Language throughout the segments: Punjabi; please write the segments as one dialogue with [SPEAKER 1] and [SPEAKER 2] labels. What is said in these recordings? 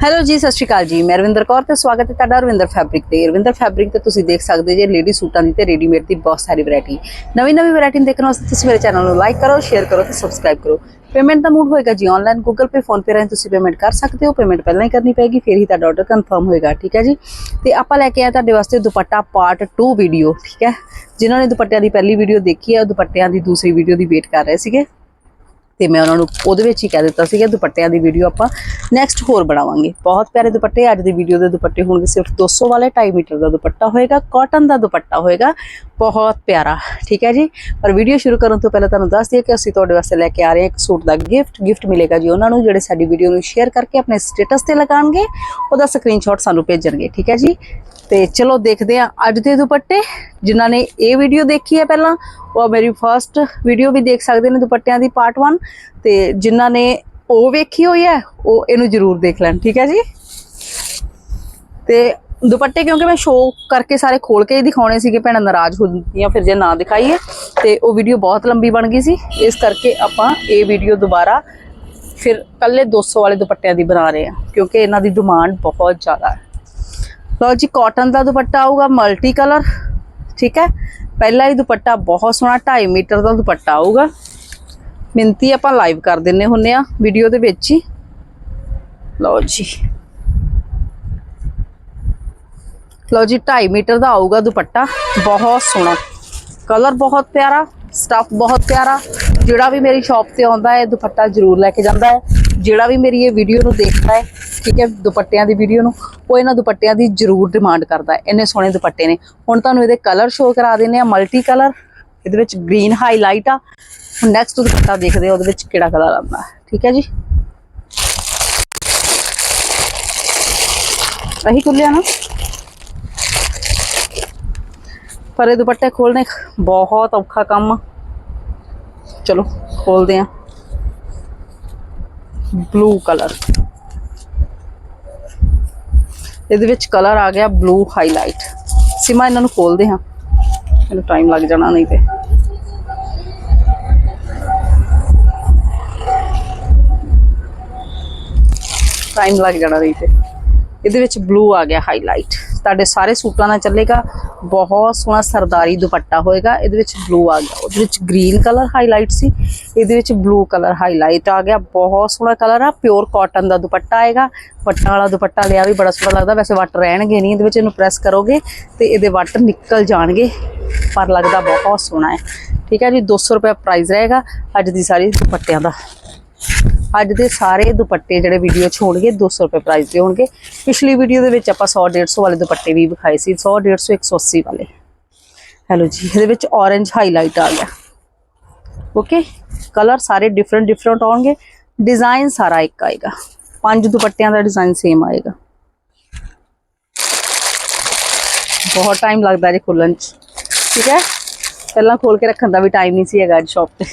[SPEAKER 1] ਹੈਲੋ ਜੀ, ਸਤਿ ਸ਼੍ਰੀ ਅਕਾਲ ਜੀ। ਮੈਂ ਰਵਿੰਦਰ ਕੌਰ ਤੇ ਸਵਾਗਤ ਹੈ ਤੁਹਾਡਾ ਰਵਿੰਦਰ ਫੈਬਰਿਕ ਤੇ। ਰਵਿੰਦਰ ਫੈਬਰਿਕ ਤੇ ਤੁਸੀਂ ਦੇਖ ਸਕਦੇ ਜੇ ਲੇਡੀ ਸੂਟਾਂ ਦੀ ਤੇ ਰੈਡੀਮੇਡ ਦੀ ਬਹੁਤ ਸਾਰੀ ਵੈਰਾਈਟੀ। ਨਵੀਂ ਨਵੀਂ ਵੈਰਾਈਟੀ ਦੇਖਣ ਵਾਸਤੇ ਤੁਸੀਂ ਮੇਰੇ ਚੈਨਲ ਨੂੰ ਲਾਈਕ ਕਰੋ, ਸ਼ੇਅਰ ਕਰੋ ਤੇ ਸਬਸਕ੍ਰਾਈਬ ਕਰੋ। ਪੇਮੈਂਟ ਦਾ ਮੂਡ ਹੋਏਗਾ ਜੀ online Google Pay PhonePe ਰਾਹੀਂ ਤੁਸੀਂ ਪੇਮੈਂਟ ਕਰ ਸਕਦੇ ਹੋ। ਪੇਮੈਂਟ ਪਹਿਲਾਂ ਹੀ ਕਰਨੀ ਪਏਗੀ, ਫਿਰ ਹੀ ਤੁਹਾਡਾ ਆਰਡਰ ਕਨਫਰਮ ਹੋਏਗਾ, ਠੀਕ ਹੈ ਜੀ? ਤੇ ਆਪਾਂ ਲੈ ਕੇ ਆਏ ਤੁਹਾਡੇ ਵਾਸਤੇ ਦੁਪੱਟਾ ਪਾਰਟ 2 ਵੀਡੀਓ ਠੀਕ ਹੈ? ਜਿਨ੍ਹਾਂ ਨੇ ਦੁਪੱਟਿਆਂ ਦੀ ਪਹਿਲੀ ਵੀਡੀਓ ਦੇਖੀ ਹੈ, ਉਹ ਦੁਪੱਟਿਆਂ ਦੀ ਦੂਸਰੀ ਵੀਡੀਓ ਦੀ ਵੇਟ ਕਰ ਰਹੇ ਸੀਗੇ। ਤੇ ਮੈਂ ਉਹਨਾਂ ਨੂੰ ਉਹਦੇ ਵਿੱਚ ਹੀ ਕਹਿ ਦਿੱਤਾ ਸੀਗਾ, ਦੁਪੱਟਿਆਂ ਦੀ ਵੀਡੀਓ ਆਪਾਂ ਨੈਕਸਟ ਹੋਰ ਬਣਾਵਾਂਗੇ। ਬਹੁਤ ਪਿਆਰੇ ਦੁਪੱਟੇ, ਅੱਜ ਦੀ ਵੀਡੀਓ ਦੇ ਦੁਪੱਟੇ ਹੋਣਗੇ ਸਿਰਫ 200 ਵਾਲੇ 2.5 ਮੀਟਰ ਦਾ ਦੁਪੱਟਾ ਹੋਏਗਾ ਕਾਟਨ ਦਾ ਦੁਪੱਟਾ ਹੋਏਗਾ। ਬਹੁਤ ਪਿਆਰਾ, ਠੀਕ ਹੈ ਜੀ? ਪਰ ਵੀਡੀਓ ਸ਼ੁਰੂ ਕਰਨ ਤੋਂ ਪਹਿਲਾਂ ਤੁਹਾਨੂੰ ਦੱਸ ਦਈਏ ਕਿ ਅਸੀਂ ਤੁਹਾਡੇ ਵਾਸਤੇ ਲੈ ਕੇ ਆ ਰਹੇ ਹਾਂ ਇੱਕ ਸੂਟ ਦਾ ਗਿਫਟ ਗਿਫਟ ਮਿਲੇਗਾ ਜੀ ਉਹਨਾਂ ਨੂੰ, ਜਿਹੜੇ ਸਾਡੀ ਵੀਡੀਓ ਨੂੰ ਸ਼ੇਅਰ ਕਰਕੇ ਆਪਣੇ ਸਟੇਟਸ ਤੇ ਲਗਾਉਣਗੇ, ਉਹਦਾ ਸਕਰੀਨਸ਼ਾਟ ਸਾਨੂੰ ਭੇਜਣਗੇ, ਠੀਕ ਹੈ ਜੀ? ਤੇ ਚਲੋ ਦੇਖਦੇ ਹਾਂ ਅੱਜ ਦੇ ਦੁਪੱਟੇ। ਜਿਨ੍ਹਾਂ ਨੇ ਇਹ ਵੀਡੀਓ ਦੇਖੀ ਹੈ ਪਹਿਲਾਂ, ਉਹ ਮੇਰੀ ਫਰਸਟ ਵੀਡੀਓ ਵੀ ਦੇਖ ਸਕਦੇ ਨੇ ਦੁਪੱਟਿਆਂ ਦੀ ਪਾਰਟ 1 ਤੇ ਜਿਨ੍ਹਾਂ ਨੇ ਉਹ ਵੇਖੀ ਹੋਈ ਹੈ, ਉਹ ਇਹਨੂੰ ਜ਼ਰੂਰ ਦੇਖ ਲੈਣ, ਠੀਕ ਹੈ ਜੀ? ਤੇ ਦੁਪੱਟੇ ਕਿਉਂਕਿ ਮੈਂ ਸ਼ੋਅ ਕਰਕੇ ਸਾਰੇ ਖੋਲ ਕੇ ਹੀ ਦਿਖਾਉਣੇ ਸੀਗੇ, ਭੈਣਾਂ ਨਾਰਾਜ਼ ਹੋ ਫਿਰ ਜੇ ਨਾ ਦਿਖਾਈਏ, ਤੇ ਉਹ ਵੀਡੀਓ ਬਹੁਤ ਲੰਬੀ ਬਣ ਗਈ ਸੀ। ਇਸ ਕਰਕੇ ਆਪਾਂ ਇਹ ਵੀਡੀਓ ਦੁਬਾਰਾ ਫਿਰ ਕੱਲੇ 200 ਵਾਲੇ ਦੁਪੱਟਿਆਂ ਦੀ ਬਣਾ ਰਹੇ ਹਾਂ, ਕਿਉਂਕਿ ਇਹਨਾਂ ਦੀ ਡਿਮਾਂਡ ਬਹੁਤ ਜ਼ਿਆਦਾ ਹੈ। ਲਓ ਜੀ ਕਾਟਨ ਦਾ ਦੁਪੱਟਾ ਆਊਗਾ ਮਲਟੀ ਕਲਰ ਠੀਕ ਹੈ? ਪਹਿਲਾ ਹੀ ਦੁਪੱਟਾ ਬਹੁਤ ਸੋਹਣਾ 2.5 ਮੀਟਰ ਦਾ ਦੁਪੱਟਾ ਆਊਗਾ। ਮਿੰਤੀ ਆਪਾਂ ਲਾਈਵ ਕਰ ਦਿੰਨੇ ਹੁੰਨੇ ਆ ਵੀਡੀਓ ਦੇ ਵਿੱਚ ਹੀ। ਲਓ ਜੀ। ਲਓ ਜੀ 2.5 ਮੀਟਰ ਦਾ ਆਊਗਾ ਦੁਪੱਟਾ। ਬਹੁਤ ਸੋਹਣਾ। ਕਲਰ ਬਹੁਤ ਪਿਆਰਾ ਸਟਫ ਬਹੁਤ ਪਿਆਰਾ। ਜਿਹੜਾ ਵੀ ਮੇਰੀ ਸ਼ਾਪ ਤੇ ਆਉਂਦਾ ਹੈ ਦੁਪੱਟਾ ਜ਼ਰੂਰ ਲੈ ਕੇ ਜਾਂਦਾ ਹੈ। ਜਿਹੜਾ ਵੀ ਮੇਰੀ ਇਹ ਵੀਡੀਓ ਨੂੰ ਦੇਖਦਾ ਹੈ, ਠੀਕ ਹੈ, ਦੁਪੱਟਿਆਂ ਦੀ ਵੀਡੀਓ ਨੂੰ। ਉਹ ਇਹਨਾਂ ਦੁਪੱਟਿਆਂ ਦੀ ਜ਼ਰੂਰ ਡਿਮਾਂਡ ਕਰਦਾ ਇੰਨੇ ਸੋਹਣੇ ਦੁਪੱਟੇ ਨੇ। ਹੁਣ ਤੁਹਾਨੂੰ ਇਹਦੇ ਕਲਰ ਸ਼ੋਅ ਕਰਾ ਦਿੰਨੇ ਆ ਮਲਟੀ ਕਲਰ ਇਹਦੇ ਵਿੱਚ ਗ੍ਰੀਨ ਹਾਈਲਾਈਟ ਆ। ਹੁਣ ਨੈਕਸਟ ਦੁਪੱਟਾ ਦੇਖਦੇ ਆ ਉਹਦੇ ਵਿੱਚ ਕਿਹੜਾ ਕਲਰ ਆਉਂਦਾ ਠੀਕ ਹੈ ਜੀ? ਅਹੀ ਖੁੱਲਿਆ ਨਾ। ਪਰ ਇਹ ਦੁਪੱਟੇ ਖੋਲਨੇ ਬਹੁਤ ਔਖਾ ਕੰਮ ਆ। ਚਲੋ ਖੋਲਦੇ ਆ ਬਲੂ ਕਲਰ ਇਹਦੇ ਵਿੱਚ ਕਲਰ ਆ ਗਿਆ ਬਲੂ ਹਾਈਲਾਈਟ ਸਿਮਾ, ਇਹਨਾਂ ਨੂੰ ਖੋਲਦੇ ਹਾਂ। ਮੈਨੂੰ ਟਾਈਮ ਲੱਗ ਜਾਣਾ ਨਹੀਂ ਤੇ। ਟਾਈਮ ਲੱਗ ਜਾਣਾ ਨਹੀਂ ਤੇ। ਇਹਦੇ ਵਿੱਚ ਬਲੂ ਆ ਗਿਆ ਹਾਈਲਾਈਟ ਤੁਹਾਡੇ ਸਾਰੇ ਸੂਟਾਂ ਨਾਲ ਚੱਲੇਗਾ। ਬਹੁਤ ਸੋਹਣਾ ਸਰਦਾਰੀ ਦੁਪੱਟਾ ਹੋਏਗਾ। ਇਹਦੇ ਵਿੱਚ ਬਲੂ ਆ ਗਿਆ। ਉਹਦੇ ਵਿੱਚ ਗ੍ਰੀਨ ਕਲਰ ਹਾਈਲਾਈਟ ਸੀ। ਇਹਦੇ ਵਿੱਚ ਬਲੂ ਕਲਰ ਹਾਈਲਾਈਟ ਆ ਗਿਆ। ਬਹੁਤ ਸੋਹਣਾ ਕਲਰ ਆ। ਪਿਓਰ ਕਾਟਨ ਦਾ ਦੁਪੱਟਾ ਆਏਗਾ। ਵੱਟਾਂ ਵਾਲਾ ਦੁਪੱਟਾ ਲਿਆ ਵੀ ਬੜਾ ਸੋਹਣਾ ਲੱਗਦਾ। ਵੈਸੇ ਵੱਟ ਰਹਿਣਗੇ ਨਹੀਂ। ਇਹਦੇ ਵਿੱਚ ਇਹਨੂੰ ਪ੍ਰੈਸ ਕਰੋਗੇ ਤੇ ਇਹਦੇ ਵੱਟ ਨਿਕਲ ਜਾਣਗੇ। ਪਰ ਲੱਗਦਾ ਬਹੁਤ ਸੋਹਣਾ ਹੈ। ਠੀਕ ਹੈ ਜੀ 200 ਰੁਪਏ ਪ੍ਰਾਈਸ ਰਹੇਗਾ। ਅੱਜ ਦੀ ਸਾਰੀ ਦੁਪੱਟਿਆਂ ਦਾ। ਅੱਜ ਦੇ ਸਾਰੇ ਦੁਪੱਟੇ ਜਿਹੜੇ ਵੀਡੀਓ 'ਚ ਹੋਣਗੇ 200 ਰੁਪਏ ਪ੍ਰਾਈਸ ਦੇ ਹੋਣਗੇ। ਪਿਛਲੀ ਵੀਡੀਓ ਦੇ ਵਿੱਚ ਆਪਾਂ 100 150 ਵਾਲੇ ਦੁਪੱਟੇ ਵੀ ਵਿਖਾਏ ਸੀ 100 150 180 ਵਾਲੇ। ਹੈਲੋ ਜੀ, ਇਹਦੇ ਵਿੱਚ orange ਹਾਈਲਾਈਟ ਆ ਗਿਆ। ਓਕੇ ਕਲਰ ਸਾਰੇ ਡਿਫਰੈਂਟ ਡਿਫਰੈਂਟ ਆਉਣਗੇ। ਡਿਜ਼ਾਈਨ ਸਾਰਾ ਇੱਕ ਆਏਗਾ। ਪੰਜ ਦੁਪੱਟਿਆਂ ਦਾ ਡਿਜ਼ਾਈਨ ਸੇਮ ਆਏਗਾ। ਬਹੁਤ ਟਾਈਮ ਲੱਗਦਾ ਜੇ ਖੁੱਲਣ 'ਚ। ਠੀਕ ਹੈ? ਪਹਿਲਾਂ ਖੋਲ ਕੇ ਰੱਖਣ ਦਾ ਵੀ ਟਾਈਮ ਨਹੀਂ ਸੀ ਹੈਗਾ ਅੱਜ ਸ਼ਾਪ ਤੇ।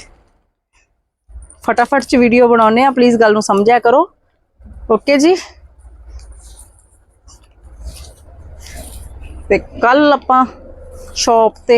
[SPEAKER 1] ਫਟਾਫਟ ਚ ਵੀਡੀਓ ਬਣਾਉਨੇ ਆ ਪਲੀਜ਼ ਗੱਲ ਨੂੰ ਸਮਝਿਆ ਕਰੋ। ਓਕੇ ਜੀ? ਤੇ ਕੱਲ ਆਪਾਂ ਸ਼ਾਪ ਤੇ,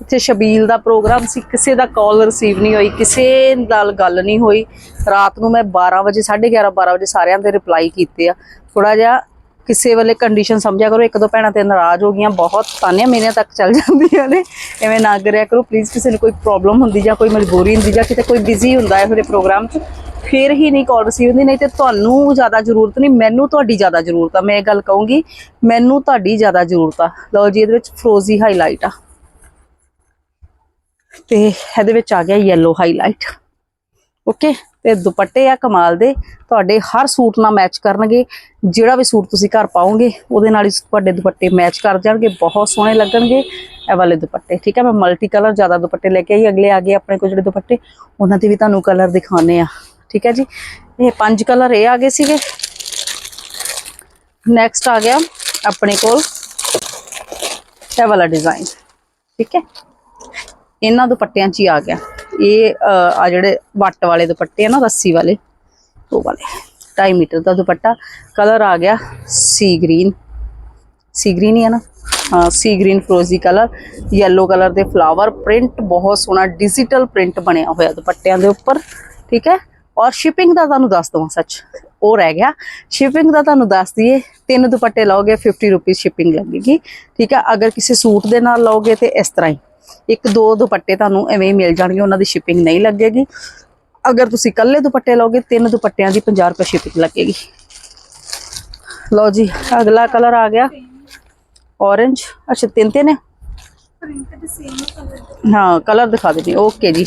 [SPEAKER 1] ਇੱਥੇ ਸ਼ਬੀਲ ਦਾ ਪ੍ਰੋਗਰਾਮ ਸੀ। ਕਿਸੇ ਦਾ ਕਾਲ ਰਿਸੀਵ ਨਹੀਂ ਹੋਈ, ਕਿਸੇ ਨਾਲ ਗੱਲ ਨਹੀਂ ਹੋਈ। ਰਾਤ ਨੂੰ ਮੈਂ 12 ਵਜੇ 11:30 12 ਵਜੇ ਸਾਰਿਆਂ ਦੇ ਰਿਪਲਾਈ ਕੀਤੇ ਆ। ਥੋੜਾ ਜਿਹਾ ਕਿਸੇ ਵੇਲੇ ਕੰਡੀਸ਼ਨ ਸਮਝਿਆ ਕਰੋ, ਇੱਕ ਦੋ ਭੈਣਾਂ ਤੇ ਨਾਰਾਜ਼ ਹੋ ਗਈਆਂ, ਬਹੁਤ ਤਾਨੀਆਂ ਮੇਰੇ ਤੱਕ ਚੱਲ ਜਾਂਦੀਆਂ ਨੇ। ਐਵੇਂ ਨਾ ਕਰਿਆ ਕਰੋ ਪਲੀਜ਼ ਕਿਸੇ ਨੂੰ ਕੋਈ ਪ੍ਰੋਬਲਮ ਹੁੰਦੀ ਜਾਂ ਕੋਈ ਮਜਬੂਰੀ ਹੁੰਦੀ ਜਾਂ ਕਿਤੇ ਕੋਈ ਬਿਜ਼ੀ ਹੁੰਦਾ ਹੈ ਫਿਰ ਪ੍ਰੋਗਰਾਮ 'ਚ, ਫਿਰ ਹੀ ਨਹੀਂ ਕਾਲ ਰਿਸੀਵ ਹੁੰਦੀ, ਨਹੀਂ ਤੇ ਤੁਹਾਨੂੰ ਜ਼ਿਆਦਾ ਜ਼ਰੂਰਤ ਨਹੀਂ, ਮੈਨੂੰ ਤੁਹਾਡੀ ਜ਼ਿਆਦਾ ਜ਼ਰੂਰਤ ਆ। ਮੈਂ ਇਹ ਗੱਲ ਕਹੂੰਗੀ, ਮੈਨੂੰ ਤੁਹਾਡੀ ਜ਼ਿਆਦਾ ਜ਼ਰੂਰਤ ਆ। ਲਓ ਜੀ, ਇਹਦੇ ਵਿੱਚ ਫਰੋਜ਼ੀ ਹਾਈਲਾਈਟ ਆ। ਤੇ ਇਹਦੇ ਵਿੱਚ ਆ ਗਿਆ ਯੈਲੋ ਹਾਈਲਾਈਟ ਓਕੇ ਤੇ ਦੁਪੱਟੇ ਆ ਕਮਾਲ ਦੇ। ਤੁਹਾਡੇ ਹਰ ਸੂਟ ਨਾਲ ਮੈਚ ਕਰਨਗੇ। ਜਿਹੜਾ ਵੀ ਸੂਟ ਤੁਸੀਂ ਘਰ ਪਾਓਗੇ, ਉਹਦੇ ਨਾਲ ਹੀ ਤੁਹਾਡੇ ਦੁਪੱਟੇ ਮੈਚ ਕਰ ਜਾਣਗੇ। ਬਹੁਤ ਸੋਹਣੇ ਲੱਗਣਗੇ ਇਹ ਵਾਲੇ ਦੁਪੱਟੇ, ਠੀਕ ਹੈ? ਮੈਂ ਮਲਟੀ ਕਲਰ ਜ਼ਿਆਦਾ ਦੁਪੱਟੇ ਲੈ ਕੇ ਆਈ, ਅਗਲੇ ਆ ਗਏ ਆਪਣੇ ਕੋਲ ਜਿਹੜੇ ਦੁਪੱਟੇ। ਉਹਨਾਂ ਤੇ ਵੀ ਤੁਹਾਨੂੰ ਕਲਰ ਦਿਖਾਉਣੇ ਆ ਠੀਕ ਹੈ ਜੀ? ਇਹ ਪੰਜ ਕਲਰ ਇਹ ਆ ਗਏ ਸੀਗੇ। ਨੈਕਸਟ ਆ ਗਿਆ ਆਪਣੇ ਕੋਲ ਇਹ ਵਾਲਾ ਡਿਜ਼ਾਈਨ ਠੀਕ ਹੈ? ਇਹਨਾਂ ਦੁਪੱਟਿਆਂ 'ਚ ਹੀ ਆ ਗਿਆ। ਇਹ ਅਹ, ਆ ਜਿਹੜੇ ਵੱਟ ਵਾਲੇ ਦੁਪੱਟੇ ਆ ਨਾ ਰੱਸੀ ਵਾਲੇ ਉਹ ਵਾਲੇ 2.5 ਮੀਟਰ ਦਾ ਦੁਪੱਟਾ। ਕਲਰ ਆ ਗਿਆ ਸੀ ਗ੍ਰੀਨ। ਸੀ ਗ੍ਰੀਨ ਹੀ ਹੈ ਨਾ। ਹਾਂ ਸੀ ਗ੍ਰੀਨ ਫਰੋਜ਼ੀ ਕਲਰ ਯੈਲੋ ਕਲਰ ਦੇ ਫਲਾਵਰ ਪ੍ਰਿੰਟ ਬਹੁਤ ਸੋਹਣਾ ਡਿਜੀਟਲ ਪ੍ਰਿੰਟ ਬਣਿਆ ਹੋਇਆ ਦੁਪੱਟਿਆਂ ਦੇ ਉੱਪਰ ਠੀਕ ਹੈ? ਔਰ ਸ਼ਿਪਿੰਗ ਦਾ ਤੁਹਾਨੂੰ ਦੱਸ ਦਵਾਂ ਸੱਚ ਉਹ ਰਹਿ ਗਿਆ। ਸ਼ਿਪਿੰਗ ਦਾ ਤੁਹਾਨੂੰ ਦੱਸ ਦਈਏ ਤਿੰਨ ਦੁਪੱਟੇ ਲਓਗੇ 50 ਰੁਪਏ ਸ਼ਿਪਿੰਗ ਲੱਗੇਗੀ ਠੀਕ ਹੈ? ਅਗਰ ਕਿਸੇ ਸੂਟ ਦੇ ਨਾਲ ਲਓਗੇ ਤੇ ਇਸ ਤਰ੍ਹਾਂ ਹੀ। ਇੱਕ ਦੋ ਦੁਪੱਟੇ ਤੁਹਾਨੂੰ ਐਵੇਂ ਹੀ ਮਿਲ ਜਾਣਗੇ, ਉਹਨਾਂ ਦੀ ਸ਼ਿਪਿੰਗ ਨਹੀਂ ਲੱਗੇਗੀ। ਅਗਰ ਤੁਸੀਂ ਇਕੱਲੇ ਦੁਪੱਟੇ ਲਓਗੇ, ਤਿੰਨ ਦੁਪੱਟਿਆਂ ਦੀ 50 ਰੁਪਏ ਸ਼ਿਪਿੰਗ ਲੱਗੇਗੀ। ਲਓ ਜੀ, ਅਗਲਾ ਕਲਰ ਆ ਗਿਆ orange ਅੱਛਾ, ਤਿੰਨ ਤਿੰਨ ਹੈ
[SPEAKER 2] ਦੇ ਸੇਮ
[SPEAKER 1] ਹਾਂ ਕਲਰ ਦਿਖਾ ਦਿੰਦੀ ਓਕੇ ਜੀ।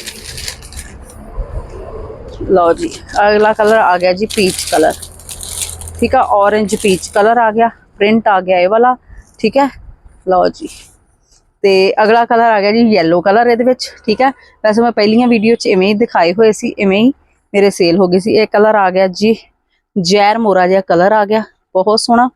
[SPEAKER 1] ਲਓ ਜੀ, ਅਗਲਾ ਕਲਰ ਆ ਗਿਆ ਜੀ ਪੀਚ ਕਲਰ ਠੀਕ ਆ, orange ਪੀਚ ਕਲਰ ਆ ਗਿਆ। ਪ੍ਰਿੰਟ ਆ ਗਿਆ ਇਹ ਵਾਲਾ। ਠੀਕ ਹੈ? ਲਓ ਜੀ। ਤੇ ਅਗਲਾ ਕਲਰ ਆ ਗਿਆ ਜੀ yellow ਕਲਰ ਇਹਦੇ ਵਿੱਚ, ਠੀਕ ਹੈ? ਵੈਸੇ ਮੈਂ ਪਹਿਲੀਆਂ ਵੀਡੀਓ 'ਚ ਇਵੇਂ ਹੀ ਦਿਖਾਏ ਹੋਏ ਸੀ, ਇਵੇਂ ਹੀ ਮੇਰੇ ਸੇਲ ਹੋ ਗਏ ਸੀ। ਇਹ ਕਲਰ ਆ ਗਿਆ ਜੀ ਜੈਰ ਮੋਰਾ ਜਿਹਾ ਕਲਰ ਆ ਗਿਆ, ਬਹੁਤ ਸੋਹਣਾ।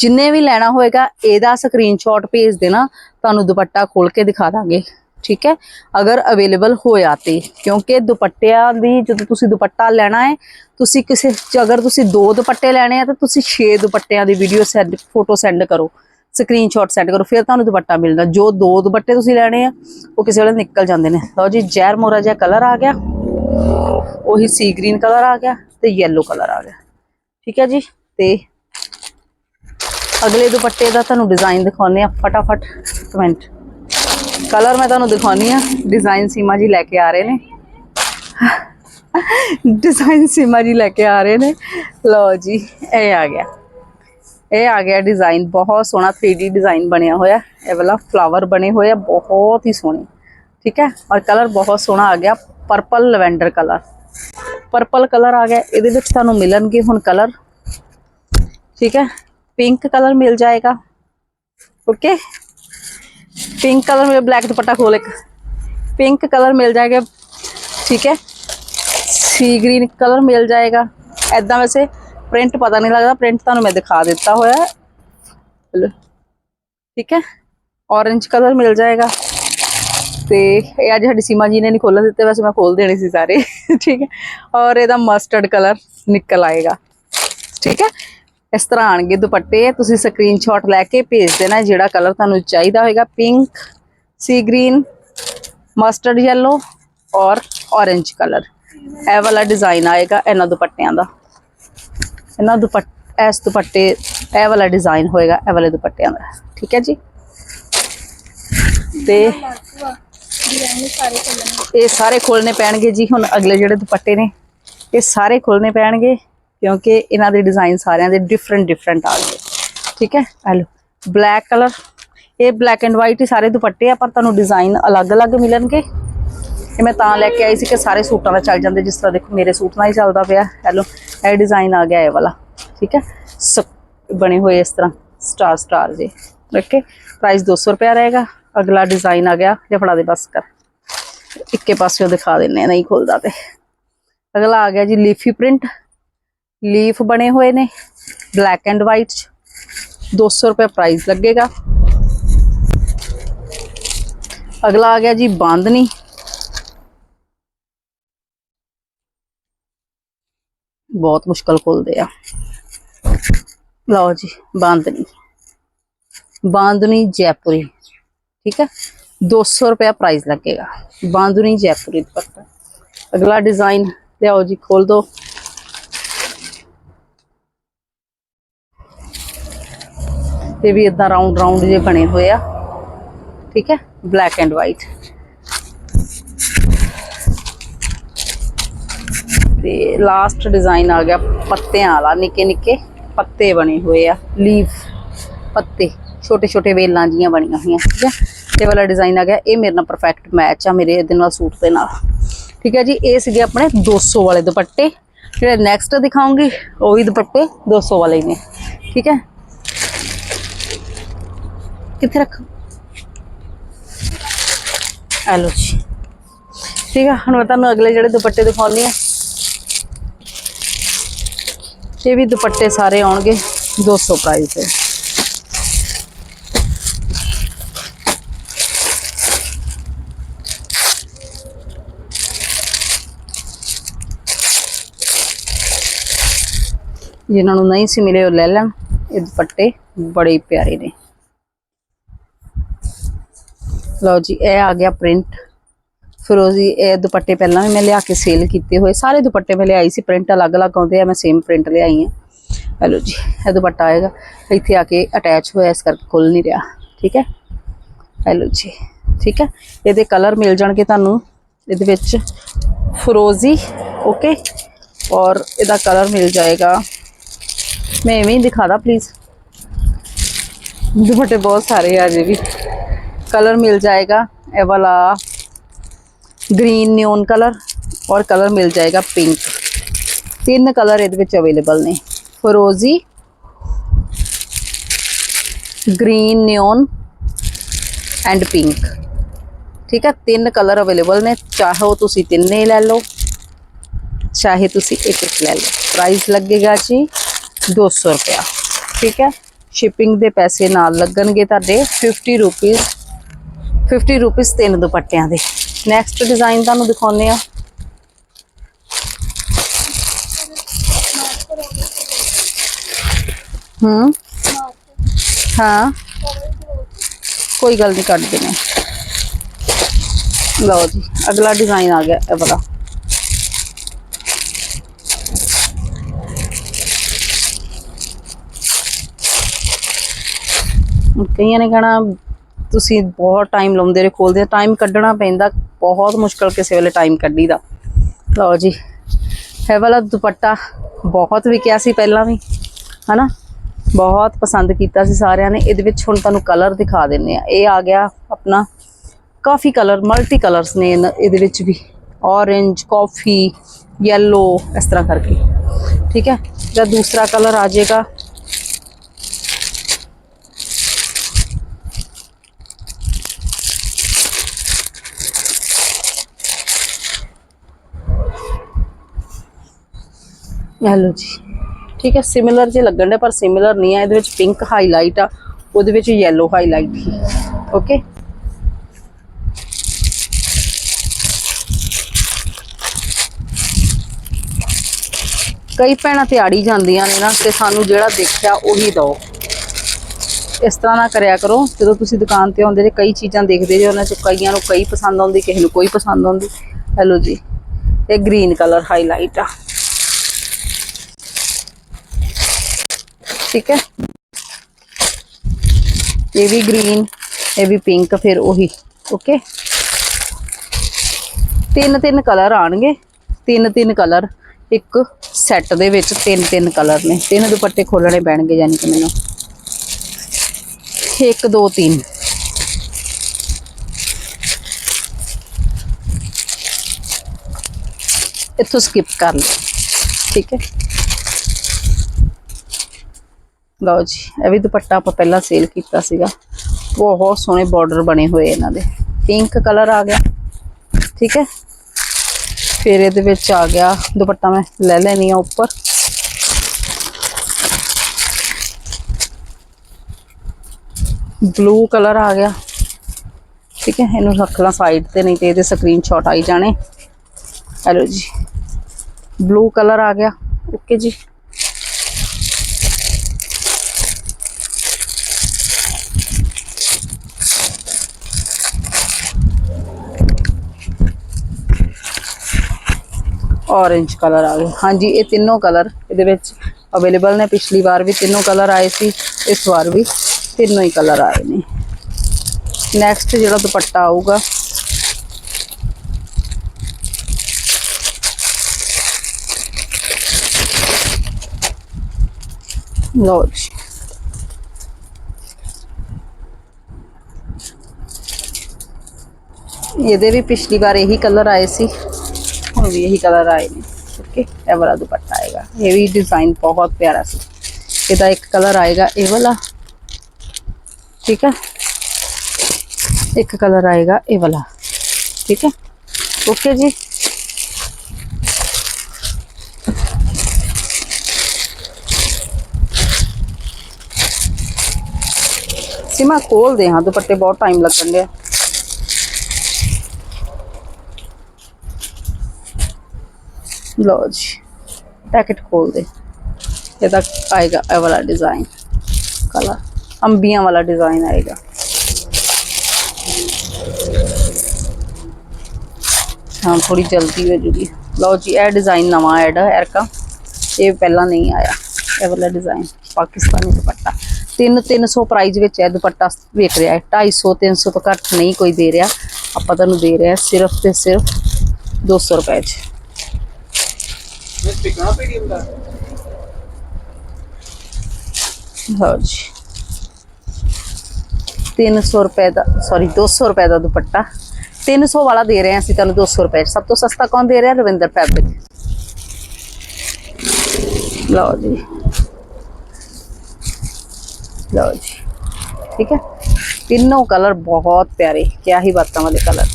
[SPEAKER 1] ਜਿੰਨੇ ਵੀ ਲੈਣਾ ਹੋਏਗਾ, ਇਹਦਾ ਸਕਰੀਨਸ਼ਾਟ ਭੇਜ ਦੇਣਾ, ਤੁਹਾਨੂੰ ਦੁਪੱਟਾ ਖੋਲ ਕੇ ਦਿਖਾ ਦਾਂਗੇ, ਠੀਕ ਹੈ? ਅਗਰ ਅਵੇਲੇਬਲ ਹੋਇਆ ਤੇ, ਕਿਉਂਕਿ ਦੁਪੱਟਿਆਂ ਦੀ ਜਦੋਂ ਤੁਸੀਂ ਦੁਪੱਟਾ ਲੈਣਾ ਹੈ, ਤੁਸੀਂ ਕਿਸੇ ਅਗਰ ਤੁਸੀਂ ਦੋ ਦੁਪੱਟੇ ਲੈਣੇ ਆ, ਤਾਂ ਤੁਸੀਂ 6 ਦੁਪੱਟਿਆਂ ਦੀ ਵੀਡੀਓ ਸੈਂਡ ਫੋਟੋ ਸੈਂਡ ਕਰੋ। ਸਕਰੀਨਸ਼ਾਟ ਸੈਂਡ ਕਰੋ, ਫਿਰ ਤੁਹਾਨੂੰ ਦੁਪੱਟਾ ਮਿਲਦਾ। ਜੋ ਦੋ ਦੁਪੱਟੇ ਤੁਸੀਂ ਲੈਣੇ ਆ, ਉਹ ਕਿਸੇ ਵੇਲੇ ਨਿਕਲ ਜਾਂਦੇ ਨੇ। ਲਓ ਜੀ ਜ਼ਹਿਰ ਮੋਰਾ ਜਿਹਾ ਕਲਰ ਆ ਗਿਆ। ਉਹੀ ਸੀ ਗ੍ਰੀਨ ਕਲਰ ਆ ਗਿਆ ਤੇ ਯੈਲੋ ਕਲਰ ਆ ਗਿਆ। ਠੀਕ ਹੈ ਜੀ? ਤੇ ਅਗਲੇ ਦੁਪੱਟੇ ਦਾ ਤੁਹਾਨੂੰ ਡਿਜ਼ਾਈਨ ਦਿਖਾਉਨੇ ਆ, ਫਟਾਫਟ ਕਮੈਂਟ ਕਲਰ ਮੈਂ ਤੁਹਾਨੂੰ ਦਿਖਾਉਣੀ ਆ। ਡਿਜ਼ਾਈਨ ਸੀਮਾ ਜੀ ਲੈ ਕੇ ਆ ਰਹੇ ਨੇ। ਡਿਜ਼ਾਈਨ ਸੀਮਾ ਜੀ ਲੈ ਕੇ ਆ ਰਹੇ ਨੇ। ਲਓ ਜੀ, ਇਹ ਆ ਗਿਆ। ਇਹ ਆ ਗਿਆ ਡਿਜ਼ਾਈਨ ਬਹੁਤ ਸੋਹਣਾ 3D ਡਿਜ਼ਾਈਨ ਬਣਿਆ ਹੋਇਆ। ਇਹ ਵਾਲਾ ਫਲਾਵਰ ਬਣੇ ਹੋਏ ਆ, ਬਹੁਤ ਹੀ ਸੋਹਣੇ। ਠੀਕ ਹੈ? ਔਰ ਕਲਰ ਬਹੁਤ ਸੋਹਣਾ ਆ ਗਿਆ purple lavender colour purple colour ਆ ਗਿਆ, ਇਹਦੇ ਵਿੱਚ ਤੁਹਾਨੂੰ ਮਿਲਣਗੇ ਹੁਣ ਕਲਰ ਠੀਕ ਹੈ? ਪਿੰਕ ਕਲਰ ਮਿਲ ਜਾਏਗਾ। ਓਕੇ ਪਿੰਕ ਕਲਰ ਮੇਰੇ ਬਲੈਕ ਦੁਪੱਟਾ ਖੋਲ ਇੱਕ। ਪਿੰਕ ਕਲਰ ਮਿਲ ਜਾਏਗਾ। ਠੀਕ ਹੈ? ਸੀ ਗ੍ਰੀਨ ਕਲਰ ਮਿਲ ਜਾਏਗਾ। ਐਦਾਂ ਵੈਸੇ ਪ੍ਰਿੰਟ ਪਤਾ ਨਹੀਂ ਲੱਗਦਾ ਪ੍ਰਿੰਟ ਤੁਹਾਨੂੰ ਮੈਂ ਦਿਖਾ ਦਿੱਤਾ ਹੋਇਆ ਠੀਕ ਹੈ? Orange ਕਲਰ ਮਿਲ ਜਾਏਗਾ। ਤੇ ਇਹ ਅੱਜ ਸਾਡੀ ਸੀਮਾ ਜੀ ਨੇ ਨਹੀਂ ਖੋਲਣ ਦਿੱਤੇ, ਵੈਸੇ ਮੈਂ ਖੋਲ ਦੇਣੇ ਸੀ ਸਾਰੇ। ਠੀਕ ਹੈ? ਔਰ ਇਹਦਾ ਮਸਟਰਡ ਕਲਰ ਨਿਕਲ ਆਏਗਾ। ਠੀਕ ਹੈ? ਇਸ ਤਰ੍ਹਾਂ ਆਣਗੇ ਦੁਪੱਟੇ। ਤੁਸੀਂ ਸਕਰੀਨਸ਼ਾਟ ਲੈ ਕੇ ਭੇਜ ਦੇਣਾ ਜਿਹੜਾ ਕਲਰ ਤੁਹਾਨੂੰ ਚਾਹੀਦਾ ਹੋਏਗਾ। Pink sea green mustard yellow ਔਰ orange ਕਲਰ ਇਹ ਵਾਲਾ ਡਿਜ਼ਾਈਨ ਆਏਗਾ ਇਹਨਾਂ ਦੁਪੱਟਿਆਂ ਦਾ। ਇਹਨਾਂ ਦੁਪੱਟ, ਇਸ ਦੁਪੱਟੇ, ਇਹ ਵਾਲਾ ਡਿਜ਼ਾਈਨ ਹੋਏਗਾ, ਇਹ ਵਾਲੇ ਦੁਪੱਟਿਆਂ ਦਾ। ਠੀਕ ਹੈ ਜੀ? ਤੇ ਇਹ ਸਾਰੇ ਖੋਲਣੇ ਪੈਣਗੇ ਜੀ, ਹੁਣ ਅਗਲੇ ਜਿਹੜੇ ਦੁਪੱਟੇ ਨੇ, ਇਹ ਸਾਰੇ ਖੋਲਣੇ ਪੈਣਗੇ, ਕਿਉਂਕਿ ਇਹਨਾਂ ਦੇ ਡਿਜ਼ਾਈਨ ਸਾਰਿਆਂ ਦੇ ਡਿਫਰੈਂਟ ਡਿਫਰੈਂਟ ਆ ਗਏ। ਠੀਕ ਹੈ? ਆ ਲਓ ਬਲੈਕ ਕਲਰ ਇਹ ਬਲੈਕ ਐਂਡ ਵਾਈਟ ਹੀ ਸਾਰੇ ਦੁਪੱਟੇ ਆ, ਪਰ ਤੁਹਾਨੂੰ ਡਿਜ਼ਾਈਨ ਅਲੱਗ-ਅਲੱਗ ਮਿਲਣਗੇ। ਇਹ ਮੈਂ ਤਾਂ ਲੈ ਕੇ ਆਈ ਸੀ ਕਿ ਸਾਰੇ ਸੂਟਾਂ ਦਾ ਚੱਲ ਜਾਂਦੇ, ਜਿਸ ਤਰ੍ਹਾਂ ਦੇਖੋ ਮੇਰੇ ਸੂਟ ਨਾਲ ਹੀ ਚੱਲਦਾ ਪਿਆ। ਹੈਲੋ ਇਹ ਡਿਜ਼ਾਈਨ ਆ ਗਿਆ ਇਹ ਵਾਲਾ, ਠੀਕ ਹੈ? ਸ- ਬਣੇ ਹੋਏ ਇਸ ਤਰ੍ਹਾਂ ਸਟਾਰ ਸਟਾਰ ਜੇ। ਓਕੇ ਪ੍ਰਾਈਸ 200 ਰੁਪਿਆ ਰਹੇਗਾ, ਅਗਲਾ ਡਿਜ਼ਾਈਨ ਆ ਗਿਆ ਜੇ ਫੜਾ ਦੇ ਬਸ ਕਰ। ਇੱਕੇ ਪਾਸਿਓਂ ਦਿਖਾ ਦਿੰਨੇ ਨਹੀਂ ਖੁੱਲਦਾ ਤੇ। ਅਗਲਾ ਆ ਗਿਆ ਜੀ ਲੀਫੀ ਪ੍ਰਿੰਟ ਲੀਫ ਬਣੇ ਹੋਏ ਨੇ ਬਲੈਕ ਐਂਡ ਵਾਈਟ 200 ਰੁਪਏ ਪ੍ਰਾਈਸ ਲੱਗੇਗਾ। ਅਗਲਾ ਆ ਗਿਆ ਜੀ ਬਾਂਦਨੀ ਬਹੁਤ ਮੁਸ਼ਕਲ ਖੁੱਲਦੇ ਆ ਲਓ ਜੀ ਬਾਂਦਨੀ ਬਾਂਦਨੀ ਜੈਪੁਰੀ ਠੀਕ ਹੈ 200 ਰੁਪਇਆ ਪ੍ਰਾਈਸ ਲੱਗੇਗਾ ਬਾਂਦਨੀ ਜੈਪੁਰੀ ਦੁਪੱਟਾ ਅਗਲਾ ਡਿਜ਼ਾਈਨ ਲਿਆਓ ਜੀ ਖੋਲ ਦੋ ਇਹ ਵੀ ਇਦਾਂ ਰਾਉਂਡ ਰਾਉਂਡ ਜੇ ਬਣੇ ਹੋਏ ਆ ਠੀਕ ਹੈ ਬਲੈਕ ਐਂਡ ਵਾਈਟ ਤੇ ਲਾਸਟ ਡਿਜ਼ਾਈਨ ਆ ਗਿਆ ਪੱਤਿਆਂ ਵਾਲਾ, ਨਿੱਕੇ ਨਿੱਕੇ ਪੱਤੇ ਬਣੇ ਹੋਏ ਆ ਲੀਫ ਪੱਤੇ, ਛੋਟੇ ਛੋਟੇ ਵੇਲਾਂ ਜੀਆਂ ਬਣੀਆਂ ਹੋਈਆਂ, ਠੀਕ ਹੈ ਇਹ ਵਾਲਾ ਡਿਜ਼ਾਈਨ ਆ ਗਿਆ, ਇਹ ਮੇਰੇ ਨਾਲ ਪਰਫੈਕਟ ਮੈਚ ਆ, ਮੇਰੇ ਇਹਦੇ ਨਾਲ ਸੂਟ ਦੇ ਨਾਲ। ਠੀਕ ਹੈ ਜੀ, ਇਹ ਸੀਗੇ ਆਪਣੇ 200 ਵਾਲੇ ਦੁਪੱਟੇ। ਜਿਹੜੇ ਨੈਕਸਟ ਦਿਖਾਉਂਗੀ, ਉਹ ਵੀ ਦੁਪੱਟੇ 200 ਵਾਲੇ ਨੇ। ਠੀਕ ਹੈ ਕਿੱਥੇ ਰੱਖ? ਆ ਲਓ ਜੀ। ਠੀਕ ਆ, ਹੁਣ ਮੈਂ ਤੁਹਾਨੂੰ ਅਗਲੇ ਜਿਹੜੇ ਦੁਪੱਟੇ ਦਿਖਾਉਣੀ ਆ ਇਹ ਵੀ ਦੁਪੱਟੇ ਸਾਰੇ ਆਉਣਗੇ 200 ਪ੍ਰਾਈਸ ਤੇ। ਜਿਨ੍ਹਾਂ ਨੂੰ ਨਹੀਂ ਸੀ ਮਿਲੇ ਉਹ ਲੈ ਲੈਣ। ਇਹ ਦੁਪੱਟੇ ਬੜੇ ਪਿਆਰੇ ਨੇ। ਲਓ ਜੀ, ਇਹ ਆ ਗਿਆ ਪ੍ਰਿੰਟ ਫਿਰੋਜ਼ੀ ਇਹ ਦੁਪੱਟੇ ਪਹਿਲਾਂ ਵੀ ਮੈਂ ਲਿਆ ਕੇ ਸੇਲ ਕੀਤੇ ਹੋਏ। ਸਾਰੇ ਦੁਪੱਟੇ ਮੈਂ ਲਿਆਈ ਸੀ ਪ੍ਰਿੰਟ ਅਲੱਗ-ਅਲੱਗ ਆਉਂਦੇ ਆ, ਮੈਂ ਸੇਮ ਪ੍ਰਿੰਟ ਲਿਆਈ ਹਾਂ ਹੈਲੋ ਜੀ, ਇਹ ਦੁਪੱਟਾ ਆਏਗਾ। ਇੱਥੇ ਆ ਕੇ ਅਟੈਚ ਹੋਇਆ, ਇਸ ਕਰਕੇ ਖੁੱਲ ਨਹੀਂ ਰਿਹਾ। ਠੀਕ ਹੈ? ਹੈਲੋ ਜੀ, ਠੀਕ ਹੈ? ਇਹਦੇ ਕਲਰ ਮਿਲ ਜਾਣਗੇ ਤੁਹਾਨੂੰ। ਇਹਦੇ ਵਿੱਚ ਫਿਰੋਜ਼ੀ ਓਕੇ ਔਰ ਇਹਦਾ ਕਲਰ ਮਿਲ ਜਾਏਗਾ। ਮੈਂ ਐਵੇਂ ਹੀ ਦਿਖਾ ਦਾਂ ਪਲੀਜ਼ ਦੁਪੱਟੇ ਬਹੁਤ ਸਾਰੇ ਆ ਜੇ ਵੀ। ਕਲਰ ਮਿਲ ਜਾਏਗਾ, ਇਹ ਵਾਲਾ। ਗ੍ਰੀਨ ਨਿਓਨ ਕਲਰ ਔਰ ਕਲਰ ਮਿਲ ਜਾਏਗਾ ਪਿੰਕ ਤਿੰਨ ਕਲਰ ਇਹਦੇ ਵਿੱਚ ਅਵੇਲੇਬਲ ਨੇ। ਫਰੋਜ਼ੀ ਗ੍ਰੀਨ ਨਿਓਨ ਐਂਡ ਪਿੰਕ ਠੀਕ ਹੈ, ਤਿੰਨ ਕਲਰ ਅਵੇਲੇਬਲ ਨੇ। ਚਾਹੋ ਤੁਸੀਂ ਤਿੰਨੇ ਲੈ ਲਓ, ਚਾਹੇ ਤੁਸੀਂ ਇੱਕ ਇੱਕ ਲੈ ਲਓ। ਪ੍ਰਾਈਸ ਲੱਗੇਗਾ ਜੀ 200 ਰੁਪਇਆ। ਠੀਕ ਹੈ ਸ਼ਿਪਿੰਗ ਦੇ ਪੈਸੇ ਨਾਲ ਲੱਗਣਗੇ ਤੁਹਾਡੇ। 50 ਰੁਪਏ 50 ਰੁਪਏ ਤਿੰਨ ਦੁਪੱਟਿਆਂ ਦੇ। ਨੈਕਸਟ ਡਿਜ਼ਾਈਨ ਤੁਹਾਨੂੰ ਦਿਖਾਉਂਦੇ ਆ ਹੂੰ। ਹਾਂ। ਕੋਈ ਗੱਲ ਨਹੀਂ, ਕੱਢ ਦੇਣੇ ਲਓ ਜੀ, ਅਗਲਾ ਡਿਜ਼ਾਈਨ ਆ ਗਿਆ, ਇਹ ਵਾਲਾ। ਕਈਆਂ ਨੇ ਕਹਣਾ ਤੁਸੀਂ ਬਹੁਤ ਟਾਈਮ ਲਾਉਂਦੇ ਰਹੇ, ਖੋਲਦੇ ਟਾਈਮ ਕੱਢਣਾ ਪੈਂਦਾ, ਬਹੁਤ ਮੁਸ਼ਕਲ ਕਿਸੇ ਵੇਲੇ ਟਾਈਮ ਕੱਢੀਦਾ। ਲਓ ਜੀ, ਇਹ ਵਾਲਾ ਦੁਪੱਟਾ ਬਹੁਤ ਵਿਕਿਆ ਸੀ ਪਹਿਲਾਂ ਵੀ, ਹਨਾ? ਬਹੁਤ ਪਸੰਦ ਕੀਤਾ ਸੀ ਸਾਰਿਆਂ ਨੇ, ਇਹਦੇ ਵਿੱਚ ਹੁਣ ਤੁਹਾਨੂੰ ਕਲਰ ਦਿਖਾ ਦਿੰਨੇ ਆ ਇਹ ਆ ਗਿਆ ਆਪਣਾ ਕਾਫੀ ਕਲਰ ਮਲਟੀ ਕਲਰਸ ਨੇ ਇਹਨਾਂ- ਇਹਦੇ ਵਿੱਚ ਵੀ। Orange ਕਾਫੀ yellow, ਇਸ ਤਰ੍ਹਾਂ ਕਰਕੇ। ਠੀਕ ਹੈ? ਜਾਂ ਦੂਸਰਾ ਕਲਰ ਆ ਜਾਏਗਾ। ਹੈਲੋ ਜੀ। ਠੀਕ ਹੈ ਸਿਮਿਲਰ ਜੇ ਲੱਗਣ ਦੇ ਪਰ ਸਿਮਿਲਰ ਨਹੀਂ ਹੈ ਇਹਦੇ ਵਿੱਚ ਪਿੰਕ ਹਾਈਲਾਈਟ ਆ, ਉਹਦੇ ਵਿੱਚ yellow ਹਾਈਲਾਈਟ ਹੀ ਓਕੇ ਕਈ ਭੈਣਾਂ ਤੇ ਆੜੀ ਜਾਂਦੀਆਂ ਨੇ ਨਾ, ਤੇ ਸਾਨੂੰ ਜਿਹੜਾ ਦੇਖਿਆ ਉਹੀ ਦਿਓ। ਇਸ ਤਰ੍ਹਾਂ ਨਾ ਕਰਿਆ ਕਰੋ, ਜਦੋਂ ਤੁਸੀਂ ਦੁਕਾਨ ਤੇ ਆਉਂਦੇ ਜੇ, ਕਈ ਚੀਜ਼ਾਂ ਦੇਖਦੇ ਜੇ ਉਹਨਾਂ ਚੋਂ, ਕਈਆਂ ਨੂੰ ਕਈ ਪਸੰਦ ਆਉਂਦੀ, ਕਿਸੇ ਨੂੰ ਕੋਈ ਪਸੰਦ ਆਉਂਦੀ। ਹੈਲੋ ਜੀ, ਇਹ ਗ੍ਰੀਨ ਕਲਰ ਹਾਈਲਾਈਟ ਆ। ਠੀਕ ਹੈ। ਇਹ ਵੀ ਗ੍ਰੀਨ ਇਹ ਵੀ ਪਿੰਕ ਫਿਰ ਉਹੀ ਓਕੇ ਤਿੰਨ ਤਿੰਨ ਕਲਰ ਆਣਗੇ ਤਿੰਨ ਤਿੰਨ ਕਲਰ ਇੱਕ ਸੈੱਟ ਦੇ ਵਿੱਚ ਤਿੰਨ ਤਿੰਨ ਕਲਰ ਨੇ। ਤਿੰਨ ਦੁਪੱਟੇ ਖੋਲਣੇ ਪੈਣਗੇ ਯਾਨੀ ਕਿ ਮੈਨੂੰ। 1 2 3 ਇੱਥੋਂ ਸਕਿਪ ਕਰ ਲਓ। ਠੀਕ ਹੈ। ਲਓ ਜੀ, ਇਹ ਵੀ ਦੁਪੱਟਾ ਆਪਾਂ ਪਹਿਲਾਂ ਸੇਲ ਕੀਤਾ ਸੀਗਾ। ਬਹੁਤ ਸੋਹਣੇ ਬਾਰਡਰ ਬਣੇ ਹੋਏ ਇਹਨਾਂ ਦੇ। ਪਿੰਕ ਕਲਰ ਆ ਗਿਆ, ਠੀਕ ਹੈ? ਫਿਰ ਇਹਦੇ ਵਿੱਚ ਆ ਗਿਆ ਦੁਪੱਟਾ ਮੈਂ ਲੈ ਲੈਣੀ ਆ ਉੱਪਰ। ਬਲੂ ਕਲਰ ਆ ਗਿਆ, ਠੀਕ ਹੈ? ਇਹਨੂੰ ਰੱਖ ਲਾਂ ਸਾਈਡ ਤੇ, ਨਹੀਂ ਤੇ ਇਹਦੇ ਸਕਰੀਨਸ਼ਾਟ ਆਈ ਜਾਣੇ। ਹੈਲੋ ਜੀ ਬਲੂ ਕਲਰ ਆ ਗਿਆ। ਓਕੇ ਜੀ। Orange ਕਲਰ ਆ ਗਿਆ ਹਾਂਜੀ, ਇਹ ਤਿੰਨੋਂ ਕਲਰ ਇਹਦੇ ਵਿੱਚ ਅਵੇਲੇਬਲ ਨੇ। ਪਿਛਲੀ ਵਾਰ ਵੀ ਤਿੰਨੋਂ ਕਲਰ ਆਏ ਸੀ, ਇਸ ਵਾਰ ਵੀ ਤਿੰਨੋਂ ਹੀ ਕਲਰ ਆਏ ਨੇ। ਨੈਕਸਟ ਜਿਹੜਾ ਦੁਪੱਟਾ ਆਊਗਾ, ਲਓ ਜੀ। ਇਹਦੇ ਵੀ ਪਿਛਲੀ ਵਾਰ ਇਹੀ ਕਲਰ ਆਏ ਸੀ। ਹੁਣ ਵੀ ਇਹੀ ਕਲਰ ਆਏ ਨੇ ਓਕੇ ਇਹ ਵਾਲਾ ਦੁਪੱਟਾ ਆਏਗਾ ਇਹ ਵੀ ਡਿਜ਼ਾਈਨ ਬਹੁਤ ਪਿਆਰਾ ਸੀ ਇਹਦਾ ਇੱਕ ਕਲਰ ਆਏਗਾ ਇਹ ਵਾਲਾ ਠੀਕ ਹੈ ਇੱਕ ਕਲਰ ਆਏਗਾ ਇਹ ਵਾਲਾ ਠੀਕ ਹੈ ਓਕੇ ਜੀ ਸਿਮਾ ਖੋਲ ਦੇ ਹਾਂ ਦੁਪੱਟੇ ਬਹੁਤ ਟਾਈਮ ਲੱਗਣ ਡਿਆ ਲਓ ਜੀ, ਪੈਕੇਟ ਖੋਲ ਦੇ। ਇਹਦਾ ਆਏਗਾ, ਇਹ ਵਾਲਾ ਡਿਜ਼ਾਈਨ ਕਲਾ ਅੰਬੀਆਂ ਵਾਲਾ ਡਿਜ਼ਾਈਨ ਆਏਗਾ। ਹਾਂ ਥੋੜੀ ਜਲਦੀ ਹੋ ਜੂਗੀ। ਲਓ ਜੀ, ਇਹ ਡਿਜ਼ਾਈਨ ਨਵਾਂ ਐਡ ਹੈ ਐਰਕਾ। ਇਹ ਪਹਿਲਾਂ ਨਹੀਂ ਆਇਆ। ਇਹ ਵਾਲਾ ਡਿਜ਼ਾਈਨ ਪਾਕਿਸਤਾਨੀ ਦੁਪੱਟਾ। 3 300 ਪ੍ਰਾਈਸ ਵਿੱਚ ਇਹ ਦੁਪੱਟਾ ਵੇਚ ਰਿਹਾ ਹੈ। 250 300 ਤੋਂ ਘੱਟ ਨਹੀਂ ਕੋਈ ਦੇ ਰਿਹਾ। ਆਪਾਂ ਤੁਹਾਨੂੰ ਦੇ ਰਿਹਾ ਸਿਰਫ ਤੇ ਸਿਰਫ 200 ਰੁਪਏ ਚ।
[SPEAKER 3] ਮੈਂ ਸਪੀਕਰ ਪੀਡੀਐਮ ਦਾ
[SPEAKER 1] ਲਓ ਜੀ। 300 ਰੁਪਏ ਦਾ ਸੌਰੀ 200 ਰੁਪਏ ਦਾ ਦੁਪੱਟਾ। 300 ਵਾਲਾ ਦੇ ਰਹੇ ਹਾਂ ਅਸੀਂ ਤੁਹਾਨੂੰ 200 ਰੁਪਏ ਸਭ ਤੋਂ ਸਸਤਾ ਕੌਣ ਦੇ ਰਿਹਾ? ਰਵਿੰਦਰ ਫੈਬਰਿਕ ਲਓ ਜੀ। ਲਓ ਜੀ। ਠੀਕ ਹੈ? ਤਿੰਨੋਂ ਕਲਰ ਬਹੁਤ ਪਿਆਰੇ। ਕਿਆ ਹੀ ਬਾਤਾਂ ਵਾਲੇ ਕਲਰ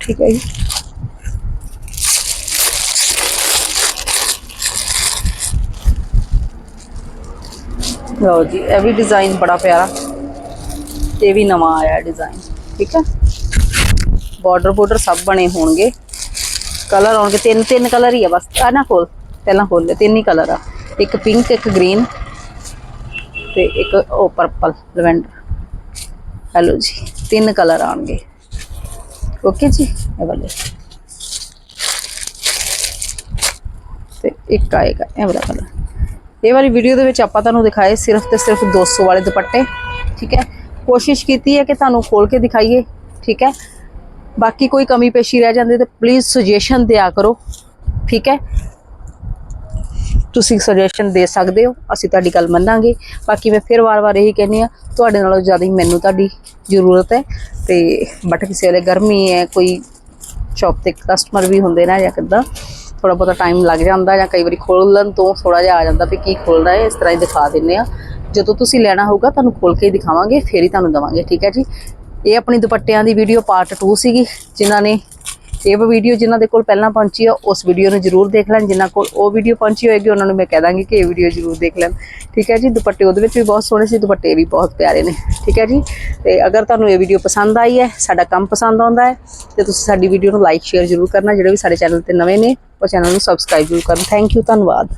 [SPEAKER 1] ਠੀਕ ਹੈ ਜੀ। ਲਓ ਜੀ ਇਹ ਵੀ ਡਿਜ਼ਾਈਨ ਬੜਾ ਪਿਆਰਾ ਇਹ ਵੀ ਨਵਾਂ ਆਇਆ ਡਿਜ਼ਾਈਨ ਠੀਕ ਹੈ ਬਾਰਡਰ ਬਾਰਡਰ ਸਭ ਬਣੇ ਹੋਣਗੇ ਕਲਰ ਆਉਣਗੇ ਤਿੰਨ ਤਿੰਨ ਕਲਰ ਹੀ ਆ ਬਸ ਆ ਨਾ ਖੋਲ ਪਹਿਲਾਂ ਖੋਲ ਲੈ ਤਿੰਨ ਹੀ ਕਲਰ ਆ ਇੱਕ ਪਿੰਕ ਇੱਕ ਗ੍ਰੀਨ ਤੇ ਇੱਕ ਉਹ ਪਰਪਲ ਲਵੈਂਡਰ ਹੈਲੋ ਜੀ ਤਿੰਨ ਕਲਰ ਆਉਣਗੇ ਓਕੇ ਜੀ ਇਹ ਵਾਲੇ ਤੇ ਇੱਕ ਆਏਗਾ ਇਹ ਵਾਲਾ ਕਲਰ ਇਹ ਵਾਲੀ ਵੀਡੀਓ ਦੇ ਵਿੱਚ ਆਪਾਂ ਤੁਹਾਨੂੰ ਦਿਖਾਏ ਸਿਰਫ ਤੇ ਸਿਰਫ 200 ਵਾਲੇ ਦੁਪੱਟੇ, ਠੀਕ ਹੈ? ਕੋਸ਼ਿਸ਼ ਕੀਤੀ ਹੈ ਕਿ ਤੁਹਾਨੂੰ ਖੋਲ ਕੇ ਦਿਖਾਈਏ, ਠੀਕ ਹੈ? ਬਾਕੀ ਕੋਈ ਕਮੀ ਪੇਸ਼ੀ ਰਹਿ ਜਾਂਦੀ ਤੇ ਪਲੀਜ਼ ਸੁਜੈਸ਼ਨ ਦਿਆ ਕਰੋ, ਠੀਕ ਹੈ? ਤੁਸੀਂ ਸੁਜੈਸ਼ਨ ਦੇ ਸਕਦੇ ਹੋ, ਅਸੀਂ ਤੁਹਾਡੀ ਗੱਲ ਮੰਨਾਂਗੇ। ਬਾਕੀ ਮੈਂ ਫਿਰ ਵਾਰ-ਵਾਰ ਇਹੀ ਕਹਿੰਦੀ ਆ ਤੁਹਾਡੇ ਨਾਲੋਂ ਜ਼ਿਆਦਾ ਹੀ ਮੈਨੂੰ ਤੁਹਾਡੀ ਜ਼ਰੂਰਤ ਹੈ ਤੇ ਬਟ ਕਿਸੇ ਵੇਲੇ ਗਰਮੀ ਹੈ, ਕੋਈ ਸ਼ੌਪ ਤੇ ਕਸਟਮਰ ਵੀ ਹੁੰਦੇ ਨਾ ਜਾਂ ਕਿੱਦਾਂ ਥੋੜਾ ਬਹੁਤਾ ਟਾਈਮ ਲੱਗ ਜਾਂਦਾ ਜਾਂ ਕਈ ਵਾਰੀ ਖੋਲਣ ਤੋਂ ਥੋੜਾ ਜਿਹਾ ਆ ਜਾਂਦਾ ਵੀ ਕੀ ਖੋਲਦਾ ਹੈ, ਇਸ ਤਰ੍ਹਾਂ ਹੀ ਦਿਖਾ ਦਿੰਨੇ ਆ ਜਦੋਂ ਤੁਸੀਂ ਲੈਣਾ ਹੋਊਗਾ, ਤੁਹਾਨੂੰ ਖੋਲ ਕੇ ਹੀ ਦਿਖਾਵਾਂਗੇ, ਫੇਰ ਹੀ ਤੁਹਾਨੂੰ ਦਵਾਂਗੇ, ਠੀਕ ਹੈ ਜੀ? ਇਹ ਆਪਣੀ ਦੁਪੱਟਿਆਂ ਦੀ ਵੀਡੀਓ ਪਾਰਟ 2 ਸੀਗੀ, ਜਿਨ੍ਹਾਂ ਨੇ ਇਹ ਵੀਡੀਓ ਜਿਨ੍ਹਾਂ ਦੇ ਕੋਲ ਪਹਿਲਾਂ ਪਹੁੰਚੀ ਆ, ਉਸ ਵੀਡੀਓ ਨੂੰ ਜਰੂਰ ਦੇਖ ਲੈਣ, ਜਿਨ੍ਹਾਂ ਕੋਲ ਉਹ ਵੀਡੀਓ ਪਹੁੰਚੀ ਹੋਏਗੀ, ਉਹਨਾਂ ਨੂੰ ਮੈਂ ਕਹਿ ਦਾਂਗੀ ਕਿ ਇਹ ਵੀਡੀਓ ਜਰੂਰ ਦੇਖ ਲੈਣ। ਠੀਕ ਹੈ ਜੀ? ਦੁਪੱਟੇ ਉਹਦੇ ਵਿੱਚ ਵੀ ਬਹੁਤ ਸੋਹਣੇ ਸੀ, ਦੁਪੱਟੇ ਵੀ ਬਹੁਤ ਪਿਆਰੇ ਨੇ, ਠੀਕ ਹੈ ਜੀ? ਤੇ ਅਗਰ ਤੁਹਾਨੂੰ ਇਹ ਵੀਡੀਓ ਪਸੰਦ ਆਈ ਹੈ, ਸਾਡਾ ਕੰਮ ਪਸੰਦ ਆਉਂਦਾ ਹੈ, ਤੇ ਤੁਸੀਂ ਸਾਡੀ ਵੀਡੀਓ ਨੂੰ ਲਾਈਕ ਸ਼ੇਅਰ ਜਰੂਰ ਕਰਨਾ, ਜਿਹੜੇ ਵੀ ਸਾਡੇ ਚੈਨਲ ਤੇ ਨਵੇਂ ਨੇ ਉਹ ਚੈਨਲ ਨੂੰ ਸਬਸਕ੍ਰਾਈਬ ਜਰੂਰ ਕਰਨ। ਥੈਂਕ ਯੂ ਧੰਨਵਾਦ।